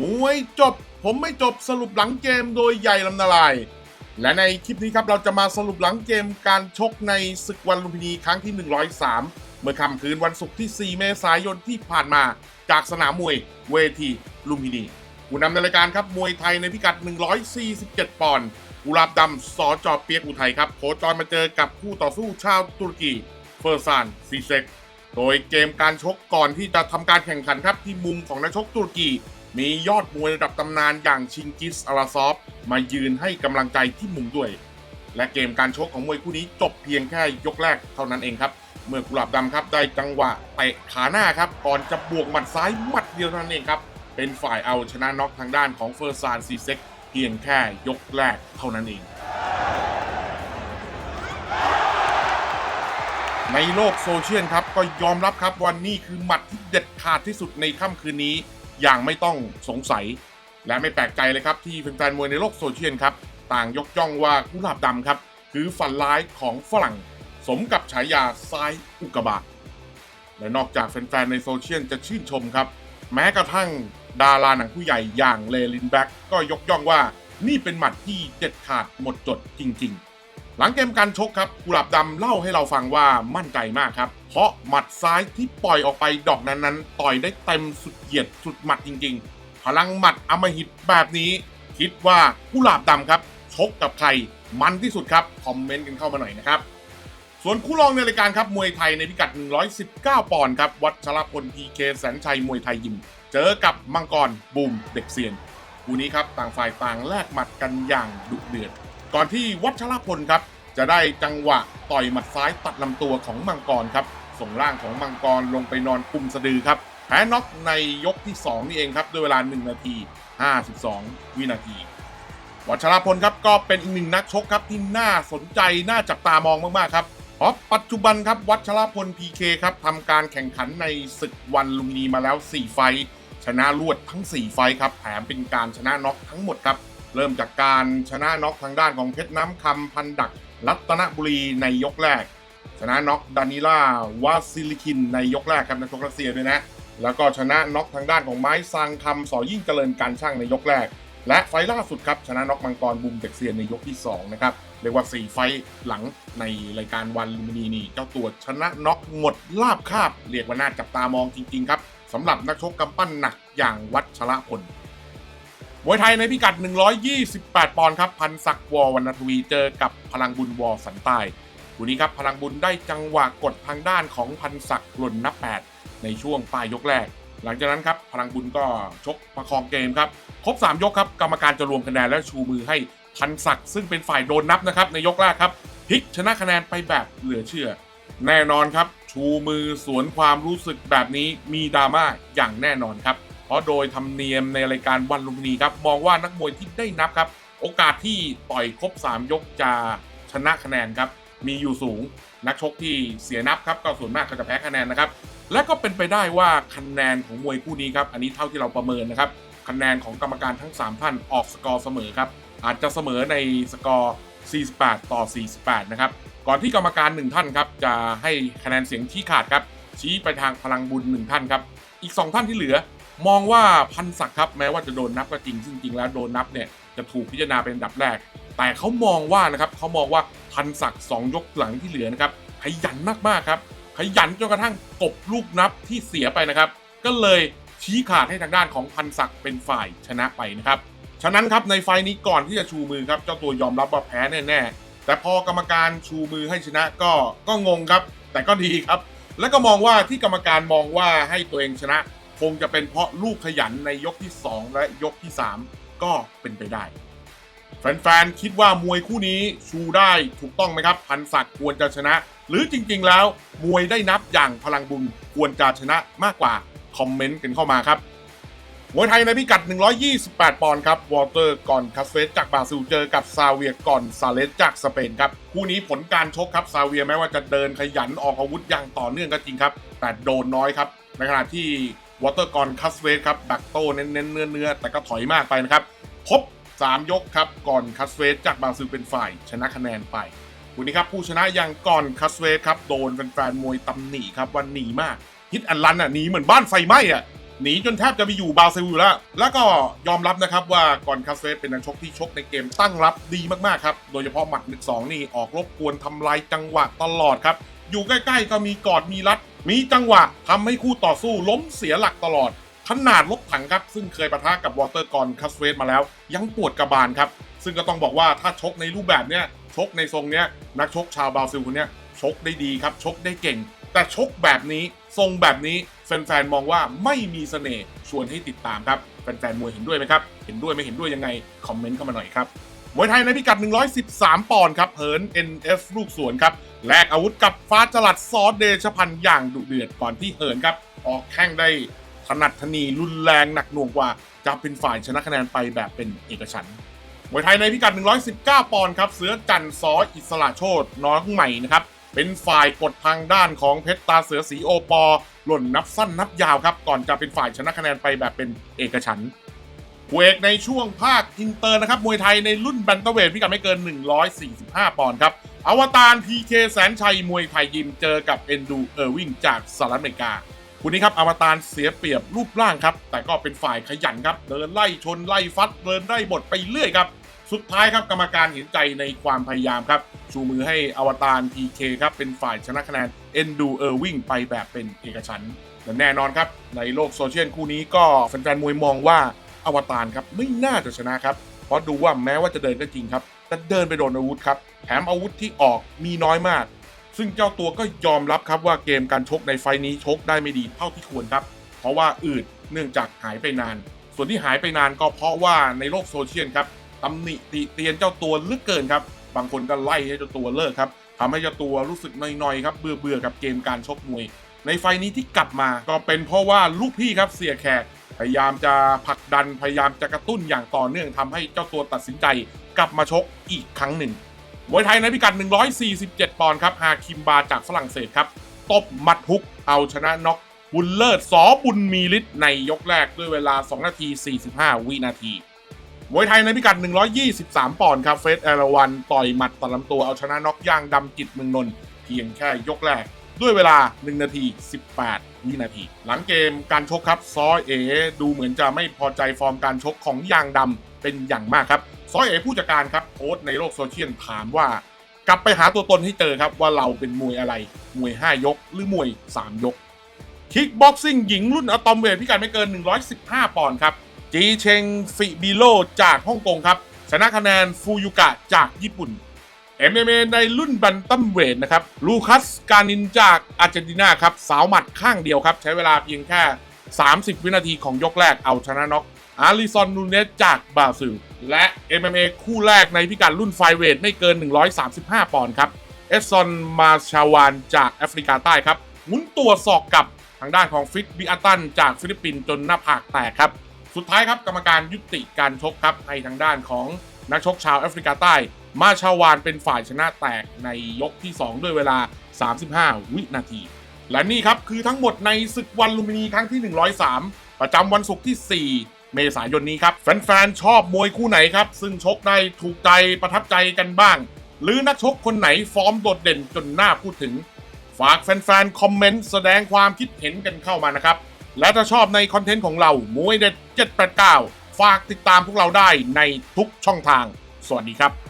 มวยจบ ผมไม่จบสรุปหลังเกมโดยใหญ่ลำนาลาย และในคลิปนี้ครับเราจะมาสรุปหลังเกมการชกในศึกวันลุมพินีครั้งที่ 103 เมื่อค่ำคืนวันศุกร์ที่ 4 เมษายนที่ผ่านมาจากสนามมวยเวทีลุมพินีผู้นำในรายการครับมวยไทยในพิกัด 147 ปอนด์กุลาบดำสอจอเปียกอุทัยครับโคจรมาเจอกับคู่ต่อสู้ชาวตุรกีเฟอร์ซานซีเซกโดยเกมการชกก่อนที่จะทำการแข่งขันครับที่มุมของนักชกตุรกี มียอดมวยระดับตำนานอย่างชิงกิสอาราซอฟ มายืนให้กำลังใจที่มุมด้วย และเกมการชกของมวยคู่นี้จบเพียงแค่ยกแรกเท่านั้นเองครับ เมื่อกุหลาบดำครับได้จังหวะเตะขาหน้าครับ ก่อนจะบวกหมัดซ้ายหมัดเดียวเท่านั้นเองครับ เป็นฝ่ายเอาชนะน็อกทางด้านของเฟอร์ซานซีเซ็กเพียงแค่ยกแรกเท่านั้นเองในโลกโซเชียลครับก็ยอมรับครับว่านี่คือหมัดที่เด็ดขาดที่สุดในค่ำคืนนี้ อย่างไม่ต้องสงสัย และไม่แปลกใจเลยครับที่แฟนๆมวยในโลกโซเชียลครับต่างยกย่องว่ากุหลาบดำครับ คือฝันร้ายของฝรั่ง สมกับฉายาซ้ายอุกกาบาตและนอกจากแฟนๆในโซเชียลจะชื่นชมครับ แม้กระทั่งดาราหนังผู้ใหญ่อย่างเลลินแบ็กก็ยกย่องว่านี่เป็นหมัดที่เด็ดขาดหมดจดจริง ๆ หลังเกมการชกครับกุหลาบดำเล่าให้เราฟังว่ามั่นใจมากครับ เพราะหมัดซ้ายที่ปล่อยออกไปดอกนั้นๆต่อยได้เต็มสุดเหยียดสุดหมัดจริง ๆ พลังหมัดอมหิตแบบนี้ คิดว่ากุหลาบดำครับชกกับใครมันที่สุดครับ คอมเมนต์กันเข้ามาหน่อยนะครับ ส่วนคู่รองในรายการครับมวยไทยในพิกัด 119 ปอนด์ครับวัชรพลพีเคแสนชัยมวยไทยยิมเจอกับมังกรบูมเด็กเซียนคู่นี้ครับต่างฝ่ายต่างแลกหมัดกันอย่างดุเดือด ก่อนที่วัชรพลครับ จะได้จังหวะต่อยหมัดซ้ายตัดลำตัวของมังกรครับ ส่งร่างของมังกรลงไปนอนกุมสะดือครับแพ้น็อกในยกที่ 2 นี่เองครับ ด้วยเวลา 1 นาที 52 วินาที วัชรพลครับก็เป็นอีกหนึ่งนักชกครับที่น่าสนใจน่าจับตามองมาก ๆ ครับเพราะปัจจุบันครับวัชรพล PK คครับทำการแข่งขันในศึกวันลุมนีมาแล้ว 4 ไฟ ชนะรวดทั้ง 4 ไฟครับแถมเป็นการชนะน็อกทั้งหมดครับ เริ่มจากการชนะน็อกทางด้านของเพชรน้ำคำพันดักรัตนบุรีในยกแรก ชนะน็อกดานิล่าวาซิลิคินในยกแรกครับนักชกรัสเซียด้วยนะ แล้วก็ชนะน็อกทางด้านของไม้ซังคำสอยิ่งเจริญการช่างในยกแรก และไฟล่าสุดครับชนะน็อกมังกรบุมเด็กเซียนในยกที่2นะครับเรียกว่า 4 ไฟหลังในรายการวันลุมพินีนี่เจ้าตัวชนะน็อกหมดลาบคาบเรียกว่าน่าจับตามองจริงๆครับสำหรับนักชกกำปั้นหนักอย่างวัชระพล มวยไทยในพิกัด 128 ปอนด์ครับ พันศักดิ์วอวรรณทวีเจอกับพลังบุญวอสันใต้คู่นี้ครับพลังบุญได้จังหวะกดทางด้านของพันศักดิ์หล่นนับ 8 ในช่วงปลายยกแรก หลังจากนั้นครับพลังบุญก็ชกประคองเกมครับ ครบ 3 ยกครับ กรรมการจะรวมคะแนนและชูมือให้พันศักดิ์ซึ่งเป็นฝ่ายโดนนับนะครับในยกแรกครับพลิกชนะคะแนนไปแบบเหลือเชื่อ แน่นอนครับ ชูมือสวนความรู้สึกแบบนี้มีดราม่าอย่างแน่นอนครับ เพราะโดยธรรมเนียมในรายการวันลุมพินีครับมองว่านักมวยที่ได้นับครับ โอกาสที่ต่อยครบ 3 ยกจะชนะคะแนนครับ มีอยู่สูงนักชกที่เสียนับครับก็ส่วนมากก็จะแพ้คะแนนนะครับ และก็เป็นไปได้ว่าคะแนนของมวยคู่นี้ครับอันนี้เท่าที่เราประเมินนะครับคะแนนของกรรมการทั้ง 3 ท่านออกสกอร์เสมอครับอาจจะเสมอในสกอร์ 48 ต่อ 48 นะครับ ก่อนที่กรรมการ 1 ท่านครับจะให้คะแนนเสียงชี้ขาดครับชี้ไปทางพลังบุญ 1 ท่านครับ อีก 2 ท่านที่เหลือ มองว่าพันศักดิ์ครับแม้ว่าจะโดนนับก็จริงซึ่งจริงแล้วโดนนับเนี่ยจะถูกพิจารณาเป็นอันดับแรก แต่เขามองว่านะครับเขามองว่าพันศักดิ์สองยกหลังที่เหลือนะครับขยันมากๆครับขยันจนกระทั่งกบลูกนับที่เสียไปนะครับ ก็เลยชี้ขาดให้ทางด้านของพันศักดิ์เป็นฝ่ายชนะไปนะครับฉะนั้นครับในไฟล์นี้ก่อนที่จะชูมือครับเจ้าตัวยอมรับว่าแพ้แน่ๆแต่พอกรรมการชูมือให้ชนะก็ก็งงครับ แต่ก็ดีครับ แล้วก็มองว่าที่กรรมการมองว่าให้ตัวเองชนะ คงจะเป็นเพราะลูกขยันในยกที่ 2 และยกที่ 3 ก็เป็นไปได้ แฟนๆ คิดว่ามวยคู่นี้ชูได้ถูกต้องไหมครับ พันศักดิ์ควรจะชนะ หรือจริงๆแล้ว มวยได้นับอย่างพลังบุญควรจะชนะมากกว่า คอมเมนต์กันเข้ามาครับมวยไทยในพิกัด 128 ปอนด์ครับ วอเตอร์ก่อนคาสเฟสจากบราซิลเจอกับซาเวียก่อนซาเลสจากสเปนครับ คู่นี้ผลการชกครับ ซาเวียแม้ว่าจะเดินขยันออกอาวุธอย่างต่อเนื่องก็จริงครับ แต่โดนน้อยครับ ในขณะที่ วอเตอร์ก่อนคาสเฟสครับดักโต้เน้นเนื้อแต่ก็ถอยมากไปนะครับครบ3 ยกครับก่อนคัสเวสจากบราซิลเป็นฝ่ายชนะคะแนนไป วันนี้ครับผู้ชนะอย่างก่อนคัสเวสครับโดนแฟนๆมวยตำหนิครับว่าหนีมากฮิตอันลันอะหนีเหมือนบ้านไฟไหม้อะหนีจนแทบจะไปอยู่บราซิลอยู่แล้ว แล้วก็ยอมรับนะครับว่าก่อนคาสเฟสเป็นนักชกที่ชกในเกมตั้งรับดีมากๆครับ โดยเฉพาะหมัดหนึ่งสองนี่ออกรบกวนทำลายจังหวะตลอดครับ อยู่ใกล้ๆก็มีกอดมีรัด มีจังหวะทำให้คู่ต่อสู้ล้มเสียหลักตลอด ขนาดรถถังครับ ซึ่งเคยปะทะกับวอเตอร์กอนคัสเวสมาแล้ว ยังปวดกระบาลครับ ซึ่งก็ต้องบอกว่าถ้าชกในรูปแบบเนี้ยชกในทรงเนี้ยนักชกชาวบราซิลคนเนี้ยชกได้ดีครับ ชกได้เก่ง แต่ชกแบบนี้ทรงแบบนี้แฟนๆมองว่าไม่มีเสน่ห์ชวนให้ติดตามครับแฟนๆมวยเห็นด้วยไหมครับ เห็นด้วยไม่เห็นด้วยยังไงคอมเมนต์เข้ามาหน่อยครับ มวยไทยในพิกัด 113 ปอนด์ครับเหิร์น NF ลูกสวนครับแลกอาวุธกับฟ้าจลัดซอสเดชพันธ์อย่างดุเดือดก่อนที่เหินครับ ออกแข้งได้ถนัดทนีรุนแรงหนักหน่วงกว่า จะเป็นฝ่ายชนะคะแนนไปแบบเป็นเอกฉันท์มวยไทยในพิกัด 119 ปอนด์ครับ เสือจันทร์ซออิสระโชตน้องใหม่นะครับ เป็นฝ่ายกดทางด้านของเพชรตาเสือสีโอปอ หล่นนับสั้นนับยาวครับ ก่อนจะเป็นฝ่ายชนะคะแนนไปแบบเป็นเอกฉันท์ เอกในช่วงภาคอินเตอร์นะครับ มวยไทยในรุ่นแบนเตอร์เวทพิกัดไม่เกิน 145 ปอนด์ครับ อวตาร PK แสนชัย มวยไทยยิมเจอกับเอนดูเออร์วิงจากสหรัฐอเมริกาคู่นี้ครับอวตารเสียเปรียบรูปร่างครับ แต่ก็เป็นฝ่ายขยันครับ เดินไล่ชนไล่ฟัด เดินไล่บทไปเรื่อยครับ สุดท้ายครับกรรมการเห็นใจในความพยายามครับ ชูมือให้อวตาร PK ครับเป็นฝ่ายชนะคะแนนเอนดูเออร์วิงไปแบบเป็นเอกฉันท์และแน่นอนครับในโลกโซเชียลคู่นี้ก็แฟนๆมวยมองว่า อวตารครับไม่น่าจะชนะครับ เพราะดูว่าแม้ว่าจะเดินก็จริงครับ แต่เดินไปโดนอาวุธครับ แถมอาวุธที่ออกมีน้อยมาก ซึ่งเจ้าตัวก็ยอมรับครับว่าเกมการชกในไฟนี้ชกได้ไม่ดีเท่าที่ควรครับ เพราะว่าอืดเนื่องจากหายไปนาน ส่วนที่หายไปนานก็เพราะว่าในโลกโซเชียลครับตำหนิติเตียนเจ้าตัวลึกเกินครับ บางคนก็ไล่ให้เจ้าตัวเลิกครับทำให้เจ้าตัวรู้สึกนอยๆครับเบื่อๆกับเกมการชกมวย ในไฟนี้ที่กลับมาก็เป็นเพราะว่าลูกพี่ครับเสียแขกพยายามจะผลักดันพยายามจะกระตุ้นอย่างต่อเนื่องทำให้เจ้าตัวตัดสินใจกลับมาชกอีกครั้งหนึ่งมวยไทยในพิกัด 147 ปอนด์ครับฮาคิมบาจากฝรั่งเศสครับตบมัดฮุกเอาชนะน็อกบุญเลิศสอบุญมีฤทธิ์ในยกแรกด้วยเวลา 2 นาที 45 วินาทีมวยไทยในพิกัด 123 ปอนด์ครับเฟสเอราวันต่อยหมัดตัดลำตัวเอาชนะน็อกย่างดำจิตเมืองนนท์เพียงแค่ยกแรก ด้วยเวลา 1 นาที 18 วินาที หลังเกมการชกครับ ซอเอ ดูเหมือนจะไม่พอใจฟอร์มการชกของยางดำเป็นอย่างมากครับ ซอเอผู้จัดการครับโพสต์ในโลกโซเชียลถามว่ากลับไปหาตัวตนให้เจอครับว่าเราเป็นมวยอะไร มวย 5 ยก หรือมวย 3 ยก คิกบ็อกซิ่งหญิงรุ่นอะตอมเวทพิกัดไม่เกิน 115 ปอนด์ครับ จีเชงฟิบิโลจากฮ่องกงครับ ชนะคะแนนฟูยุกะจากญี่ปุ่น MMA ในรุ่นบันตัมเวทนะครับ ลูคัส การนินจากอาร์เจนตินาครับ สาวหมัดข้างเดียวครับ ใช้เวลาเพียงแค่ 30 วินาทีของยกแรกเอาชนะน็อกอาริซอนนูเนสจากบราซิล และ MMA คู่แรกในพิกัดรุ่นไฟเวทไม่เกิน 135 ปอนด์ครับ เอสซอนมาชาวานจากแอฟริกาใต้ครับหมุนตัวศอกกับทางด้านของฟิตบิอาตันจากฟิลิปปินส์จนหน้าผากแตกครับ สุดท้ายครับกรรมการยุติการชกครับให้ทางด้านของนักชกชาวแอฟริกาใต้ มาชาวานเป็นฝ่ายชนะแตกในยกที่ 2 ด้วยเวลา 35 วินาที และนี่ครับคือทั้งหมดในศึกวันลุมพินีครั้งที่ 103 ประจำวันศุกร์ที่ 4 เมษายนนี้ครับ แฟนๆ ชอบมวยคู่ไหนครับ ซึ่งชกได้ถูกใจประทับใจกันบ้าง หรือนักชกคนไหนฟอร์มโดดเด่นจนน่าพูดถึง ฝากแฟนๆ คอมเมนต์แสดงความคิดเห็นกันเข้ามานะครับ และถ้าชอบในคอนเทนต์ของเรามวยเด็ด789 ฝากติดตามพวกเราได้ในทุกช่องทาง สวัสดีครับ